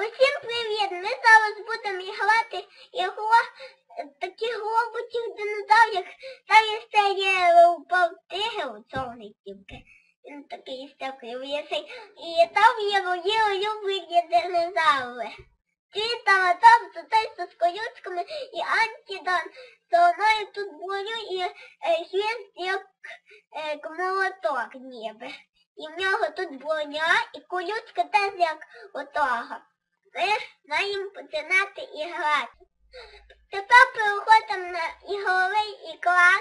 Усім привіт! Ми зараз будемо грати ігру е, таких роботів динозаврів. Там є серія упав тигр, чорний тільки. Він такий стекливий. І там є мої улюблені динозаври. Ті там, то той з колючками і антидон. То мною тут бою і е, хвіст як е, молоток ніби. І в нього тут броня і колючка теж як отого. Ми маємо починати і грати. Тепер переходимо на ігровий екран.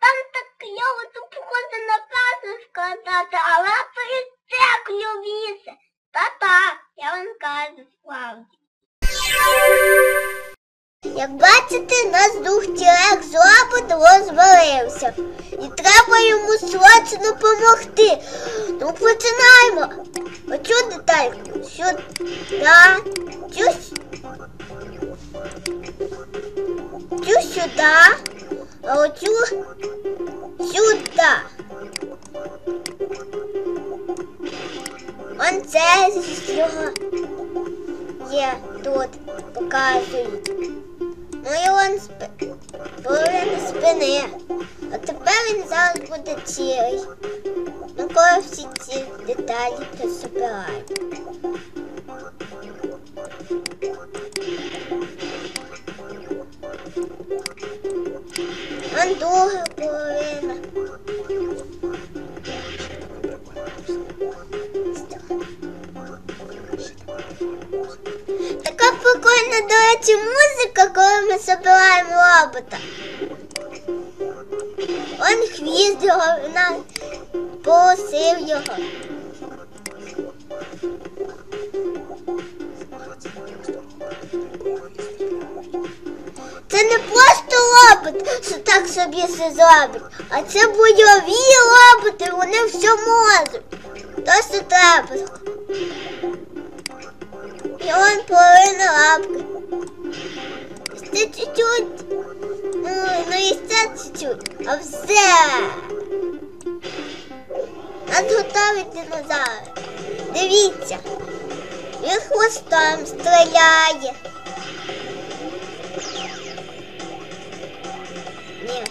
Там так кльово, тут походу на пазу складати, але це клювіше. Та-та, я вам кажу справді. Як бачите, наш дух тілек зробот розвалився. І треба йому срочно допомогти. Ну починаємо. Оцю детальку сюди, цю, цю сюди, а оцю сюди. Он це його є тут, показують. Ну і он спи... половина спини. А тепер він зараз буде цілий. Ну коли всі ці деталі пособираємо. Он друга половина. Така прикольна, до речі, музика, коли ми собираємо робота. Он хвіст його, вона полосив його. Це не просто робот, що так собі все зробить, а це бойові роботи, вони все можуть. То що треба. І он половина лапки. Ще чуть-чуть. Ну, ну і ще чуть-чуть. А все. Нас готові динозаври. Дивіться. Він хвостом стріляє. Ні.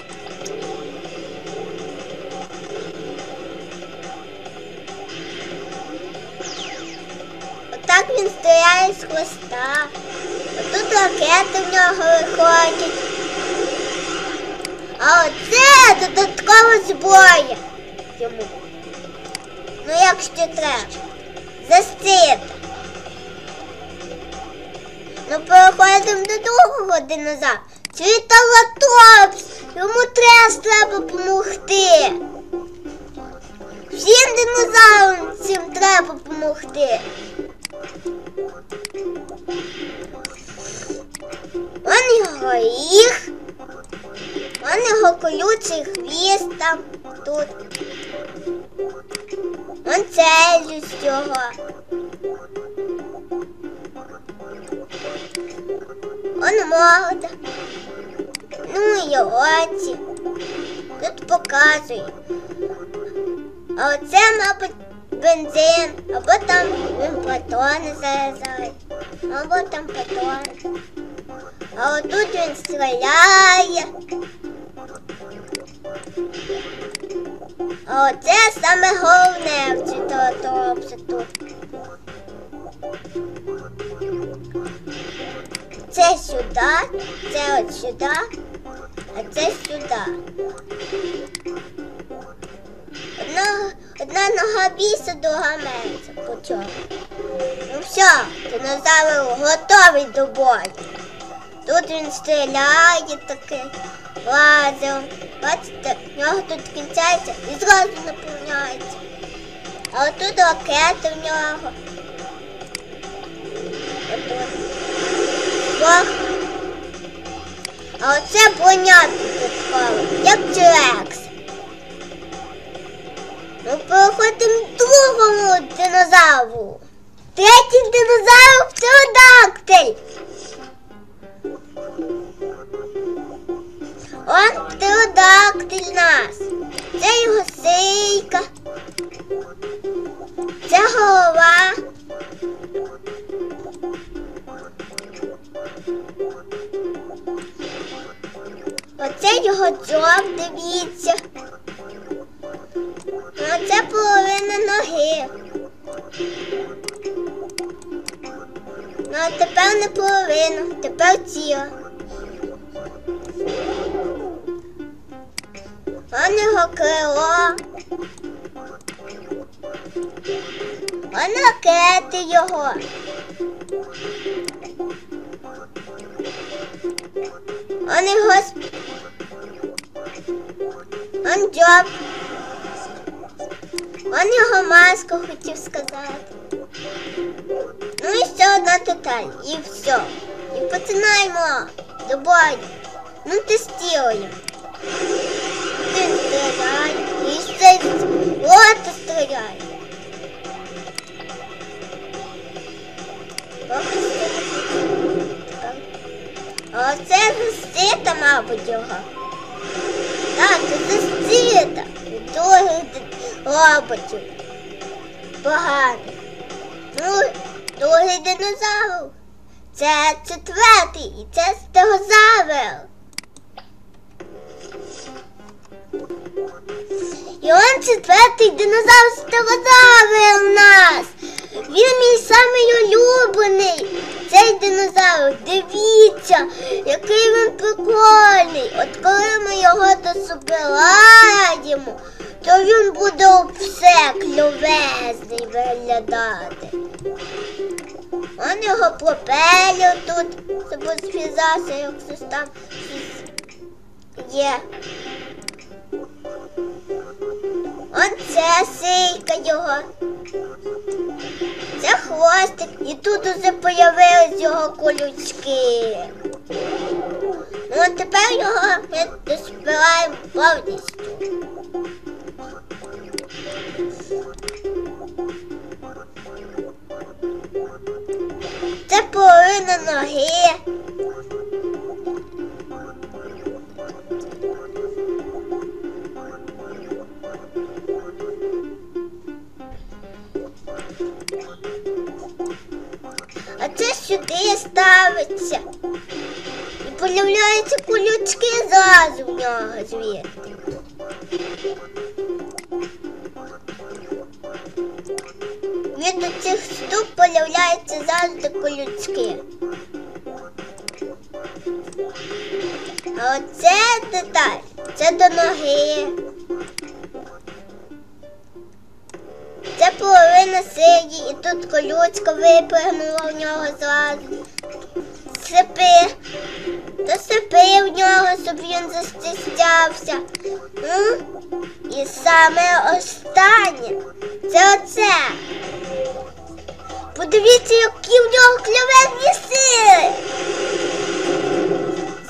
Отак він стріляє з хвоста. Отут ракети в нього виходять. А оце додаткова зброя йому. Ну як ще треба. Застити. Ну переходимо до другого динозавра. Тріталатопс. Йому теж треба допомогти. Всім динозаврам цим треба допомогти. Он його їх. Он його колючий хвіст там тут. Он целюсь його. Он морда. Ну і очі. Тут показує. А оце, мабуть, бензин, або там він патрони заряджають, або там патрони. А отут він стріляє. А оце саме головне Це сюди, це от сюди, а це сюди. Одна, одна нога більше, друга менше. По чому? Ну все, динозавр готовий до бою. Тут він стріляє таки лазером. Бачите, в нього тут кінчається і зразу наповняється. А отут ракети в нього. Оце броня як T-Rex. Ну, переходимо другому динозавру. Третій динозавр птеродактиль. Он птеродактиль нас. Це його сийка. Це голова. Оце його дзьоб, дивіться. А це половина ноги. Ну, а тепер не половину, тепер ціла. Он його крило. Он ракети його. Он його Он дзьоб. Он його маску хотів сказати. Ну і ще одна деталь. І все. І починаємо до. Ну тестуємо. Ти стріляй. І ще от стріляй. Поки стріляй. А це застита, мабуть, його. Так, це застита. Других роботів. Поганий. Ну, другий динозавр. Це четвертий, і це стегозавр. І он четвертий динозавр стегозавр у нас. Він мій самий улюблений. Цей динозавр, дивіться, який він прикольний. От коли ми його дособираємо, то він буде все кльовезний виглядати. Он його пропелер тут, щоб зв'язався, як щось там є. Он це сийка його. Це хвостик, і тут уже появились його колючки. Ну а тепер його ми доспіваємо повністю. Це половина ноги. Колючки в нього звідти. Від цих штук появляються завжди колючки. А оце деталь, це до ноги. Це половина сиді, і тут колючка випрыгнула в нього зразу. Сипи. В нього, щоб він застіснявся. І саме останнє це оце. Подивіться, які в нього кльовезні сили.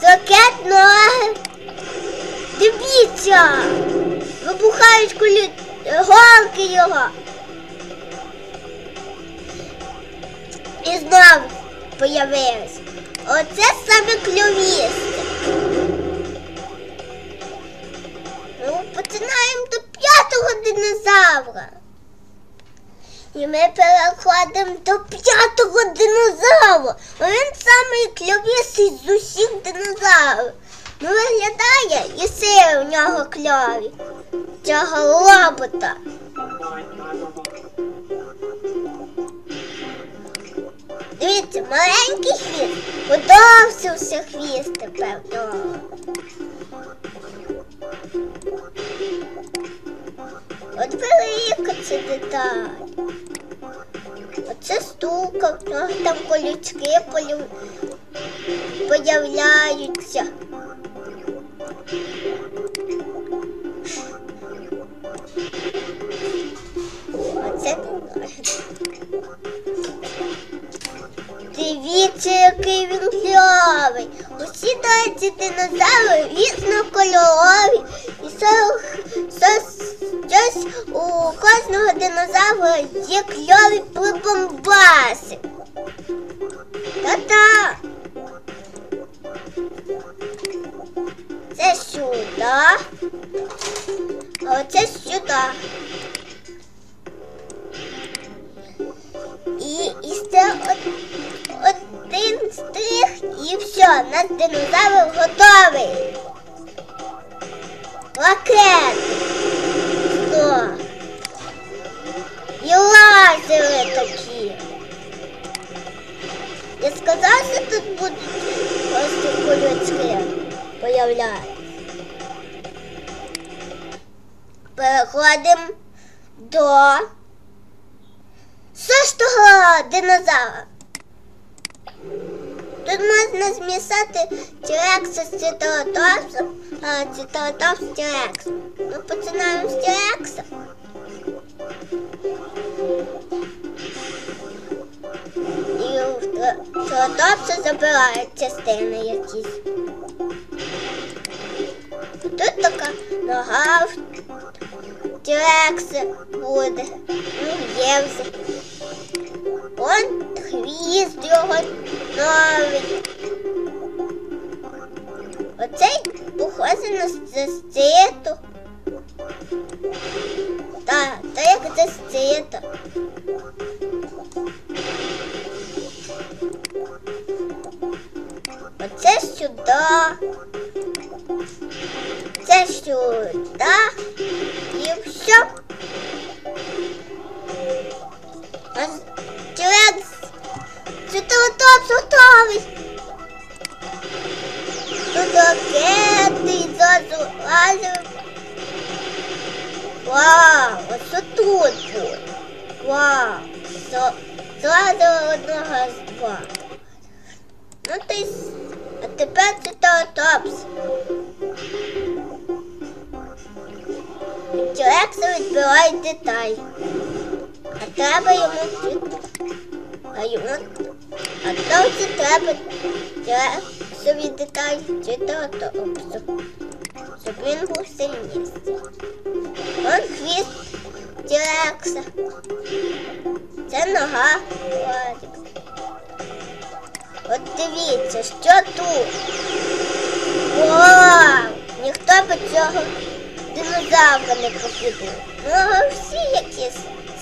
З ракет ноги. Дивіться. Вибухають колі... голки його. І знову появились. Оце саме кльовісти. Ну, починаємо до п'ятого динозавра. І ми переходимо до п'ятого динозавра. Він самий кльовісий з усіх динозаврів. Ну, виглядає і сили в нього кльові. Цього робота. Дивіться, маленький хвіст. Подовсився хвіст тепер. От велика це деталь. Оце стука, там колючки появляються. Дивіться, який він кльовий. Усі ці динозаври різнокольорові. І щось у кожного динозавра є кльові прибамбаси. Та-та. Це сюди. А оце сюди. І, і ще од- І все, наш динозавр готовий. Ракети. Що? І лазери такі. Я сказав, що тут будуть ось колючки появлятися. Переходимо до шостого динозавра. Тут можна змішати тірекса з цитотопсом, а цитотопс з тірексом. Ми починаємо з тірекса. І цитотопса забирають частини якісь. Тут така нога в тірекса буде. Ну, є вже. Он хвіст його новий. Оцей похожий на заститу. Так, то як застита. Оце сюди. Це сюди. І все. Тут буде. Вау. Зразу одного з два. Ну ти а тепер цветотопс. Чоловік відбирає деталь. А треба йому а йому а товці треба собі деталь цвітотопсу, щоб він був сильніший. Он хвіст Тірекса. Це нога Владик. От дивіться, що тут. Вау! Ніхто би цього динозавра не покидав. Ну, всі якісь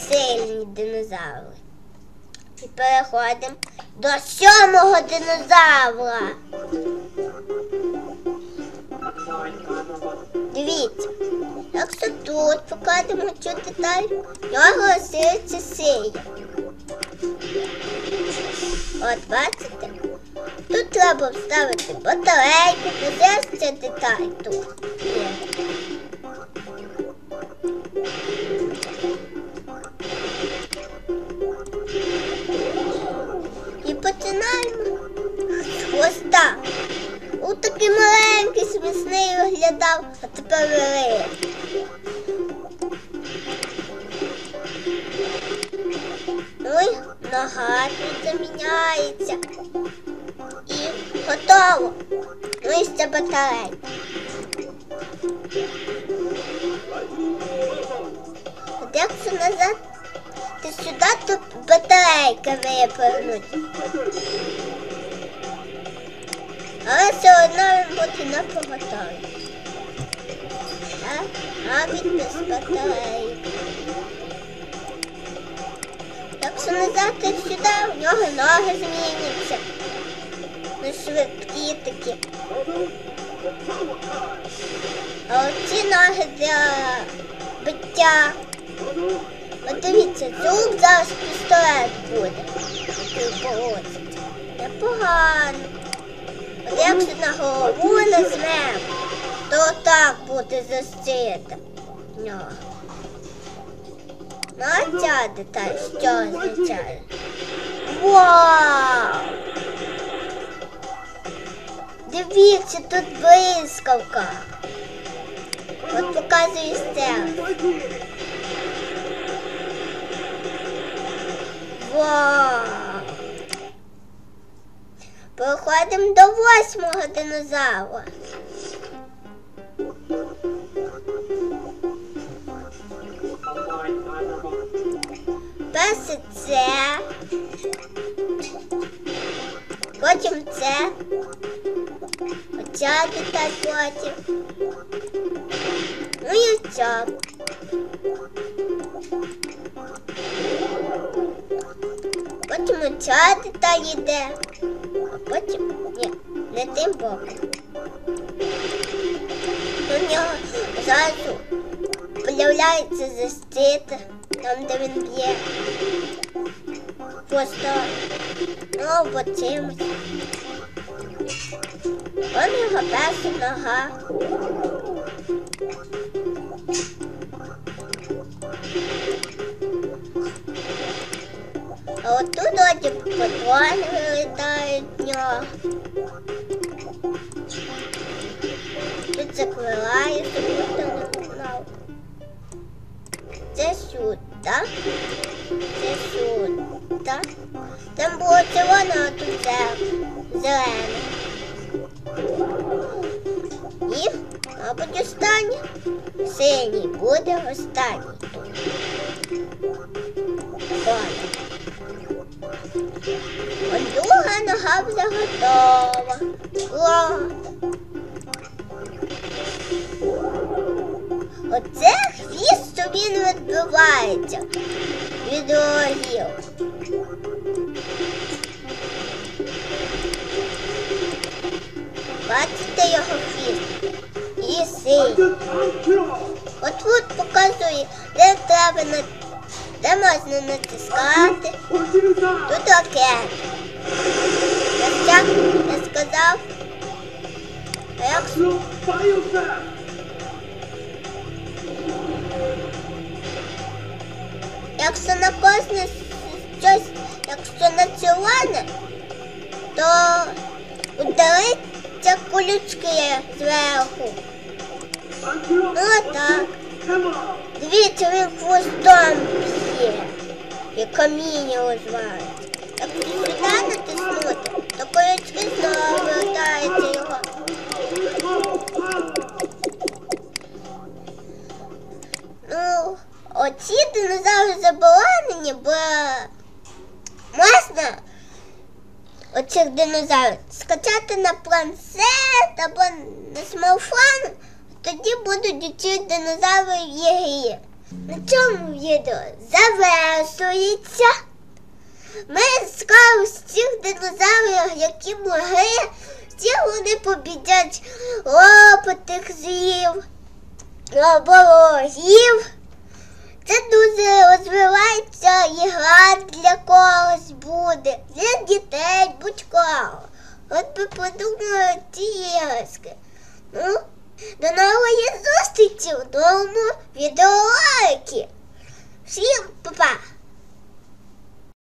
сильні динозаври. І переходимо до сьомого динозавра. Дивіться, якщо тут покладемо цю деталь, я голосується сія. От бачите? Тут треба вставити батарейку, подивитися деталь тут. Виглядав, а тепер великий. Ну і нога заміняється. І готово. Ну і ще батарейка. От якщо назад, то сюди то батарейка випрыгнуть. Але все одно він буде на поготові. Він без батарейки. Якщо назад то сюди, у нього ноги зміняться. Ну швидкі такі. А оці ноги для биття. От дивіться, зуб зараз пістолет буде. Непогано. От якщо на голову нажмемо, то отак буде защита. Ну а ця деталь що означає? Вау! Дивіться, тут блискавка. От показую стелу. Вау! Переходимо до восьмого динозавра. Оця деталь. Ну і ця. Потім оця деталь. йде. А потім ні, не тим боком. У нього зразу появляється защита, там де він б'є. Просто ну, чимось. Он його перша нога. А от тут оді патрони вилітають в нього. Тут закриває, ніхто не знав. Це сюди. так? Це сюди. так? Там було червоне, а тут це мабуть, останнє. Синій буде останній. От друга нога вже готова. Ладно. Оце хвіст, що він відбивається від рогів. Бачите його хвіст? І синій. От тут показує, де треба на де можна натискати. Тут ракет. Як я сказав, а як Якщо на кожне щось, якщо на червоне, то удариться колючки зверху. Ну так. Дивіться, він хвостом б'є. І каміння розвалить. Якщо сюди натиснути, то колючки знову вертаються його. Ну, оці динозаври заборонені, бо можна оцих динозаврів скачати на планшет або на смартфон, тоді будуть ці динозаври в ігрі. На цьому відео завершується. Ми скоро всіх динозаврів, які могли, всі вони побідять лопатих злів або рогів. Це дуже розвивається ігра для когось буде, для дітей, будь-кого. От би подумали ці іграшки. Ну, до нової зустрічі в новому відеороликі. Всім па-па!